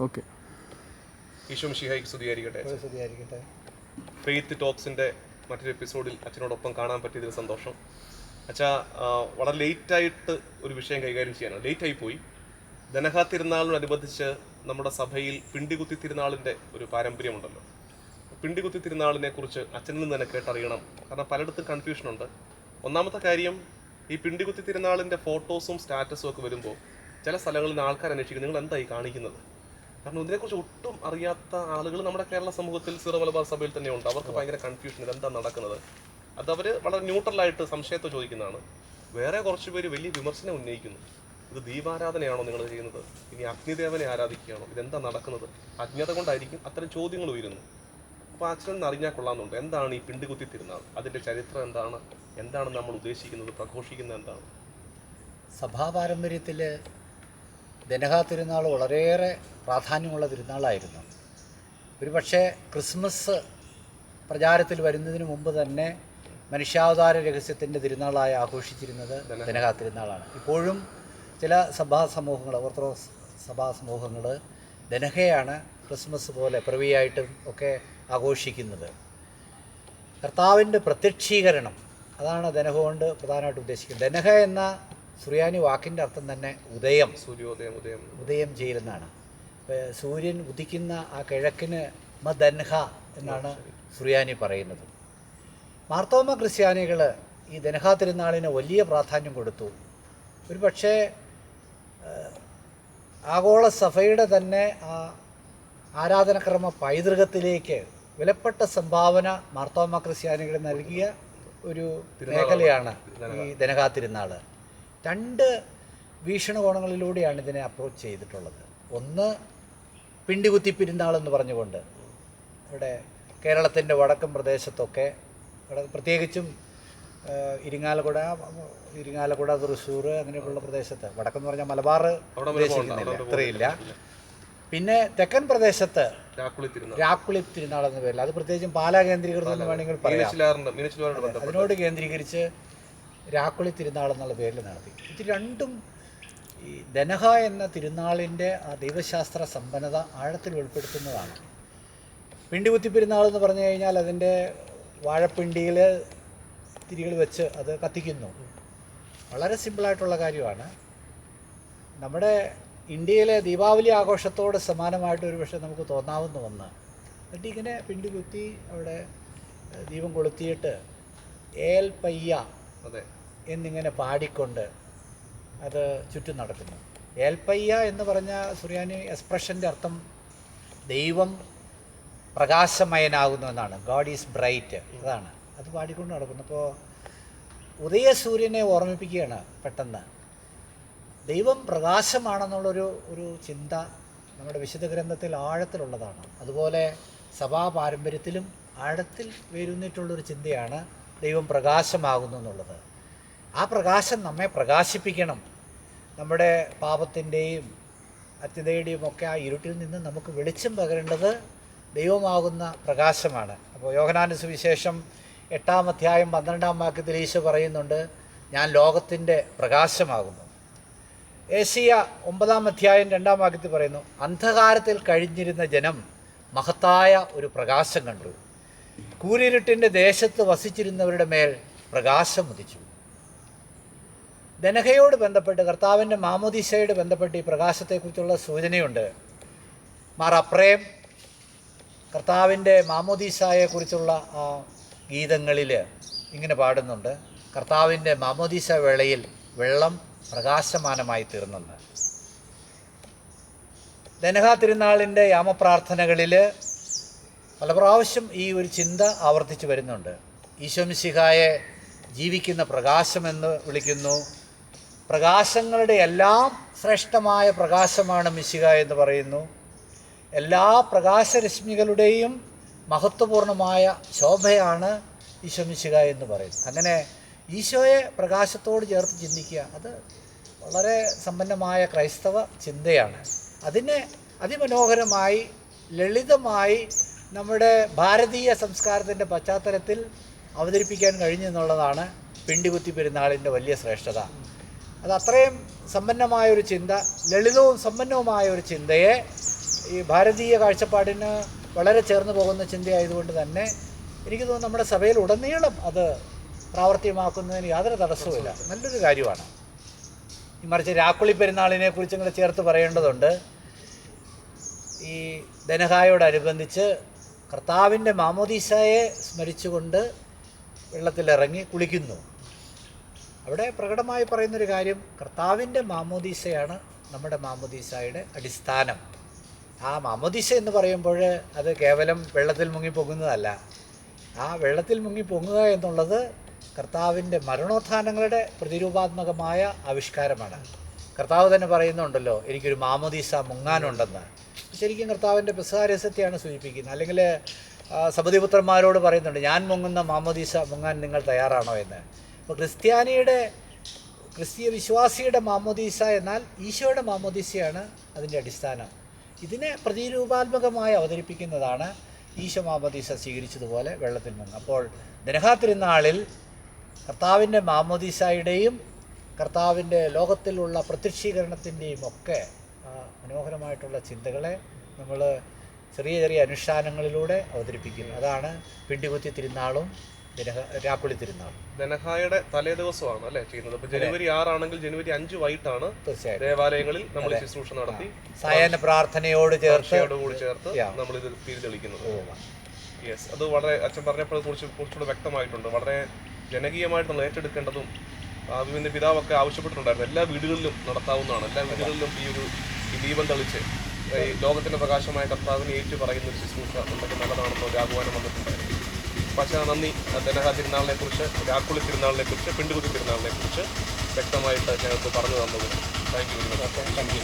Okay. Isho ഷിഹായിക്ക് സ്തുതിയായിരിക്കട്ടെ സ്തുതിയായിരിക്കട്ടെ. Faith ടോക്സിന്റെ മറ്റൊരു എപ്പിസോഡിൽ അച്ഛനോടൊപ്പം കാണാൻ പറ്റിയതിൽ സന്തോഷം. അച്ഛാ വളരെ ലേറ്റായിട്ട് ഒരു വിഷയം കൈകാര്യം ചെയ്യാനാണ്. ലേറ്റായി പോയി. ധനഹാ തിരുനാളിനോടനുബന്ധിച്ച് നമ്മുടെ സഭയിൽ പിണ്ടികുത്തി തിരുനാളിന്റെ ഒരു പാരമ്പര്യമുണ്ടല്ലോ. പിണ്ടികുത്തി തിരുനാളിനെ കുറിച്ച് അച്ഛനിൽ നിന്ന് തന്നെ കേട്ടറിയണം. കാരണം പലയിടത്തും കൺഫ്യൂഷനുണ്ട് ഒന്നാമത്തെ കാര്യം ഈ പിണ്ടികുത്തി തിരുനാളിന്റെ ഫോട്ടോസും സ്റ്റാറ്റസും ഒക്കെ വരുമ്പോൾ ചില സ്ഥലങ്ങളിൽ നിന്ന് ആൾക്കാർ അന്വേഷിക്കും. നിങ്ങൾ എന്തായി കാണിക്കുന്നത്? കാരണം ഇതിനെക്കുറിച്ച് ഒട്ടും അറിയാത്ത ആളുകൾ നമ്മുടെ കേരള സമൂഹത്തിൽ സിറോ മലബാർ സഭയിൽ തന്നെ ഉണ്ട്. അവർക്ക് ഭയങ്കര കൺഫ്യൂഷൻ ഇതെന്താ നടക്കുന്നത്. അത് അവർ വളരെ ന്യൂട്രലായിട്ട് സംശയത്തെ ചോദിക്കുന്നതാണ്. വേറെ കുറച്ച് പേര് വലിയ വിമർശനം ഉന്നയിക്കുന്നു. ഇത് ദീപാരാധനയാണോ നിങ്ങൾ ചെയ്യുന്നത്? ഇനി അഗ്നിദേവനെ ആരാധിക്കുകയാണോ? ഇതെന്താ നടക്കുന്നത്? അജ്ഞത കൊണ്ടായിരിക്കും അത്തരം ചോദ്യങ്ങൾ ഉയരുന്നു അപ്പോൾ അച്ഛൻ അറിഞ്ഞാൽ കൊള്ളാമെന്നുണ്ട്. എന്താണ് ഈ പിണ്ടുകുത്തി തിരുനാൾ? അതിന്റെ ചരിത്രം എന്താണ്? എന്താണ് നമ്മൾ ഉദ്ദേശിക്കുന്നത്? പ്രഘോഷിക്കുന്നത് എന്താണ്? സഭാ പാരമ്പര്യത്തിൽ ദനഹാ തിരുനാൾ വളരെയേറെ പ്രാധാന്യമുള്ള തിരുനാളായിരുന്നു ഒരുപക്ഷെ ക്രിസ്മസ് പ്രചാരത്തിൽ വരുന്നതിന് മുമ്പ് തന്നെ മനുഷ്യാവതാര രഹസ്യത്തിന്റെ തിരുനാളായി ആഘോഷിച്ചിരുന്നത് ദനഹാ തിരുനാളാണ് ഇപ്പോഴും ചില സഭാ സമൂഹങ്ങൾ ഓർത്തഡോക്സ് സഭാ സമൂഹങ്ങൾ ദനഹയാണ് ക്രിസ്മസ് പോലെ പ്രവിയായിട്ടും ഒക്കെ ആഘോഷിക്കുന്നത്. കർത്താവിന്റെ പ്രത്യക്ഷീകരണം അതാണ് ദനഹ കൊണ്ട് പ്രധാനമായിട്ട് ഉദ്ദേശിക്കുന്നത്. ദനഹ എന്ന സുറിയാനി വാക്കിന്റെ അർത്ഥം തന്നെ ഉദയം. സൂര്യോദയം ഉദയം. ഉദയം ചെയ്യുന്നതാണ് സൂര്യൻ ഉദിക്കുന്ന ആ കിഴക്കിന് മദൻഹ എന്നാണ് സുറിയാനി പറയുന്നത്. മാർത്തോമ ക്രിസ്ത്യാനികൾ ഈ ദനഹ തിരുനാളിന് വലിയ പ്രാധാന്യം കൊടുത്തു. ഒരു പക്ഷേ ആഗോള സഭയുടെ തന്നെ ആ ആരാധനക്രമ പൈതൃകത്തിലേക്ക് വിലപ്പെട്ട സംഭാവന മാർത്തോമ ക്രിസ്ത്യാനികൾ നൽകിയ ഒരു മേഖലയാണ് ഈ ദനഹാ തിരുനാൾ രണ്ട് വീക്ഷണകോണങ്ങളിലൂടെയാണ് ഇതിനെ അപ്രോച്ച് ചെയ്തിട്ടുള്ളത്. ഒന്ന് പിണ്ടികുത്തി പെരുന്നാൾ എന്ന് പറഞ്ഞുകൊണ്ട് ഇവിടെ കേരളത്തിന്റെ വടക്കൻ പ്രദേശത്തൊക്കെ പ്രത്യേകിച്ചും ഇരിങ്ങാലക്കുട ഇരിങ്ങാലക്കുട തൃശ്ശൂർ അങ്ങനെയൊക്കെയുള്ള പ്രദേശത്ത് വടക്കെന്ന് പറഞ്ഞാൽ മലബാർ ഉദ്ദേശിക്കുന്നില്ല അത്രയില്ല. പിന്നെ തെക്കൻ പ്രദേശത്ത് രാക്കുളി തിരുനാൾ. എന്ന പേരിൽ. അത് പ്രത്യേകിച്ചും പാലാ കേന്ദ്രീകൃതം എന്ന് വേണമെങ്കിൽ പറയാം. അതിനോട് കേന്ദ്രീകരിച്ച് രാക്കുളി തിരുനാൾ എന്നുള്ള പേരിൽ നടത്തി. ഇത് രണ്ടും ഈ ദനഹ എന്ന തിരുനാളിന്റെ ആ ദൈവശാസ്ത്ര സമ്പന്നത ആഴത്തിൽ ഉൾപ്പെടുത്തുന്നതാണ് പിണ്ടികുത്തി പെരുന്നാൾ എന്ന് പറഞ്ഞു കഴിഞ്ഞാൽ അതിന്റെ വാഴപ്പിണ്ടിയിൽ തിരികൾ വെച്ച് അത് കത്തിക്കുന്നു. വളരെ സിമ്പിളായിട്ടുള്ള കാര്യമാണ്. നമ്മുടെ ഇന്ത്യയിലെ ദീപാവലി ആഘോഷത്തോട് സമാനമായിട്ട് ഒരു പക്ഷേ നമുക്ക് തോന്നാവുന്ന ഒന്ന്. എന്നിട്ട് ഇങ്ങനെ പിണ്ടി കുത്തി അവിടെ ദീപം കൊളുത്തിയിട്ട് ഏൽ പയ്യ എന്നിങ്ങനെ പാടിക്കൊണ്ട് അത് ചുറ്റും നടക്കുന്നു. ഏൽപ്പയ്യ എന്ന് പറഞ്ഞ സുറിയാനി എക്സ്പ്രഷന്റെ അർത്ഥം ദൈവം പ്രകാശമയനാകുന്നു എന്നാണ്. God is bright. അതാണ്. അത് പാടിക്കൊണ്ട് നടക്കുന്നു. അപ്പോൾ ഉദയസൂര്യനെ ഓർമ്മിപ്പിക്കുകയാണ് പെട്ടെന്ന്. ദൈവം പ്രകാശമാണെന്നുള്ളൊരു ഒരു ചിന്ത നമ്മുടെ വിശുദ്ധ ഗ്രന്ഥത്തിൽ ആഴത്തിലുള്ളതാണ്. അതുപോലെ സഭാ പാരമ്പര്യത്തിലും ആഴത്തിൽ വേരുന്നിട്ടുള്ളൊരു ചിന്തയാണ് ദൈവം പ്രകാശമാകുന്നു എന്നുള്ളത്. ആ പ്രകാശം നമ്മെ പ്രകാശിപ്പിക്കണം. നമ്മുടെ പാപത്തിന്റെയും അത്യതയുടെയും ഒക്കെ ആ ഇരുട്ടിൽ നിന്ന് നമുക്ക് വെളിച്ചം പകരേണ്ടത് ദൈവമാകുന്ന പ്രകാശമാണ്. അപ്പോൾ യോഹനാന സുവിശേഷം എട്ടാം അധ്യായം പന്ത്രണ്ടാം വാക്യത്തിൽ ഈശോ പറയുന്നുണ്ട് ഞാൻ ലോകത്തിന്റെ പ്രകാശമാകുന്നു. ഏഷ്യ ഒമ്പതാം അധ്യായം രണ്ടാം വാക്യത്തിൽ പറയുന്നു അന്ധകാരത്തിൽ കഴിഞ്ഞിരുന്ന ജനം മഹത്തായ ഒരു പ്രകാശം കണ്ടു. കൂരിരുട്ടിന്റെ ദേശത്ത് വസിച്ചിരുന്നവരുടെ മേൽ പ്രകാശം ഉദിച്ചു. ദനഹയോട് ബന്ധപ്പെട്ട് കർത്താവിന്റെ മാമോദീശയോട് ബന്ധപ്പെട്ട് ഈ പ്രകാശത്തെക്കുറിച്ചുള്ള സൂചനയുണ്ട്. മാർ അപ്രേം കർത്താവിന്റെ മാമോദീസായെക്കുറിച്ചുള്ള ആ ഗീതങ്ങളിൽ ഇങ്ങനെ പാടുന്നുണ്ട്. കർത്താവിന്റെ മാമോദീസ വേളയിൽ വെള്ളം പ്രകാശമാനമായി തീർന്നെന്ന്. ദനഹ തിരുനാളിന്റെ യാമപ്രാർത്ഥനകളിൽ പല പ്രാവശ്യം ഈ ഒരു ചിന്ത ആവർത്തിച്ച് വരുന്നുണ്ട്. ഈശോമിശിഹായെ ജീവിക്കുന്ന പ്രകാശമെന്ന് വിളിക്കുന്നു. പ്രകാശങ്ങളുടെ എല്ലാം ശ്രേഷ്ഠമായ പ്രകാശമാണ് മിശിക എന്ന് പറയുന്നു. എല്ലാ പ്രകാശരശ്മികളുടെയും മഹത്വപൂർണമായ ശോഭയാണ് ഈശോ മിശിക എന്ന് പറയുന്നത് അങ്ങനെ ഈശോയെ പ്രകാശത്തോട് ചേർത്ത് ചിന്തിക്കുക അത് വളരെ സമ്പന്നമായ ക്രൈസ്തവ ചിന്തയാണ്. അതിനെ അതിമനോഹരമായി ലളിതമായി നമ്മുടെ ഭാരതീയ സംസ്കാരത്തിന്റെ പശ്ചാത്തലത്തിൽ അവതരിപ്പിക്കാൻ കഴിഞ്ഞെന്നുള്ളതാണ് പിണ്ടികുത്തി പെരുന്നാളിന്റെ വലിയ ശ്രേഷ്ഠത. അത് അത്രയും സമ്പന്നമായ ഒരു ചിന്ത ലളിതവും സമ്പന്നവുമായ ഒരു ചിന്തയെ ഈ ഭാരതീയ കാഴ്ചപ്പാടിന് വളരെ ചേർന്ന് പോകുന്ന ചിന്തയായതുകൊണ്ട് തന്നെ എനിക്ക് തോന്നുന്നു നമ്മുടെ സഭയിൽ ഉടനീളം അത് പ്രാവർത്തികമാക്കുന്നതിന് യാതൊരു തടസ്സവുമില്ല. നല്ലൊരു കാര്യമാണ്. മറിച്ച് രാക്കുളി പെരുന്നാളിനെ കുറിച്ച് നിങ്ങൾ ചേർത്ത് പറയേണ്ടതുണ്ട്. ഈ ധനഹായോടനുബന്ധിച്ച് കർത്താവിന്റെ മാമോദീസയെ സ്മരിച്ചുകൊണ്ട് വെള്ളത്തിലിറങ്ങി കുളിക്കുന്നു. അവിടെ പ്രകടമായി പറയുന്നൊരു കാര്യം കർത്താവിന്റെ മാമോദീസയാണ് നമ്മുടെ മാമോദീസയുടെ അടിസ്ഥാനം. ആ മാമോദീസ എന്ന് പറയുമ്പോൾ അത് കേവലം വെള്ളത്തിൽ മുങ്ങി പൊങ്ങുന്നതല്ല. ആ വെള്ളത്തിൽ മുങ്ങി പൊങ്ങുക എന്നുള്ളത് കർത്താവിന്റെ മരണോത്ഥാനങ്ങളുടെ പ്രതിരൂപാത്മകമായ ആവിഷ്കാരമാണ്. കർത്താവ് തന്നെ പറയുന്നുണ്ടല്ലോ എനിക്കൊരു മാമോദീസ മുങ്ങാനുണ്ടെന്ന്. ശരിക്കും കർത്താവിന്റെ പ്രസാരസത്തെയാണ് സൂചിപ്പിക്കുന്നത്. അല്ലെങ്കിൽ സബദിപുത്രന്മാരോട് പറയുന്നുണ്ട് ഞാൻ മുങ്ങുന്ന മാമോദീസ മുങ്ങാൻ നിങ്ങൾ തയ്യാറാണോ എന്ന്? അപ്പോൾ ക്രിസ്ത്യാനിയുടെ ക്രിസ്തീയ വിശ്വാസിയുടെ മാമോദീസ എന്നാൽ ഈശോയുടെ മാമോദീസയാണ് അതിന്റെ അടിസ്ഥാനം. ഇതിനെ പ്രതിരൂപാത്മകമായി അവതരിപ്പിക്കുന്നതാണ് ഈശോ മാമോദീസ സ്വീകരിച്ചതുപോലെ വെള്ളത്തിൽ മുങ്ങ് അപ്പോൾ ദനഹാ തിരുനാളിൽ കർത്താവിന്റെ മാമോദീസായുടെയും കർത്താവിന്റെ ലോകത്തിലുള്ള പ്രത്യക്ഷീകരണത്തിന്റെയും ഒക്കെ മനോഹരമായിട്ടുള്ള ചിന്തകളെ നമ്മൾ ചെറിയ ചെറിയ അനുഷ്ഠാനങ്ങളിലൂടെ അവതരിപ്പിക്കും അതാണ് പിണ്ടികുത്തി തിരുനാളും രാപ്പുളി തിരുനാളും. ധനഹായുടെ തലേ ദിവസമാണ് അല്ലേ ചെയ്യുന്നത്? അപ്പൊ ജനുവരി ആറാണെങ്കിൽ ജനുവരി അഞ്ച് വൈകിട്ടാണ് തീർച്ചയായും ദേവാലയങ്ങളിൽ നമ്മൾ ശുശ്രൂഷ നടത്തി സായാഹ്ന പ്രാർത്ഥനയോട് ചേർത്ത് കൂടി ചേർത്ത്. നമ്മൾ ഇത് തിരിതെളിക്കുന്നത്. യെസ് അത് വളരെ അച്ഛൻ പറഞ്ഞപ്പോൾ കുറിച്ച് കുറച്ചുകൂടെ വ്യക്തമായിട്ടുണ്ട്. വളരെ ജനകീയമായിട്ട് നമ്മൾ ഏറ്റെടുക്കേണ്ടതും അഭിമന്യ പിതാവൊക്കെ ആവശ്യപ്പെട്ടിട്ടുണ്ടായിരുന്നു. എല്ലാ വീടുകളിലും നടത്താവുന്നതാണ്. എല്ലാ വീടുകളിലും ഈ ഒരു ഈ ദീപം തെളിച്ച് ഈ ലോകത്തിന്റെ പ്രകാശമായ കർത്താവിനെ ഏറ്റു പറയുന്ന ഒരു ശുശ്രൂഷ നമുക്ക് നല്ലതാണെന്നോ രാഘുവാനം വന്നിട്ടുണ്ടായിരുന്നു. പക്ഷേ നന്ദി ധനഹ തിരുനാളിനെ കുറിച്ച് രാക്കുളി തിരുനാളിനെ കുറിച്ച് പിണ്ടുകുത്തി തിരുനാളിനെ കുറിച്ച് വ്യക്തമായിട്ട് ഞങ്ങൾക്ക് പറഞ്ഞു തന്നത് thank you very much thank you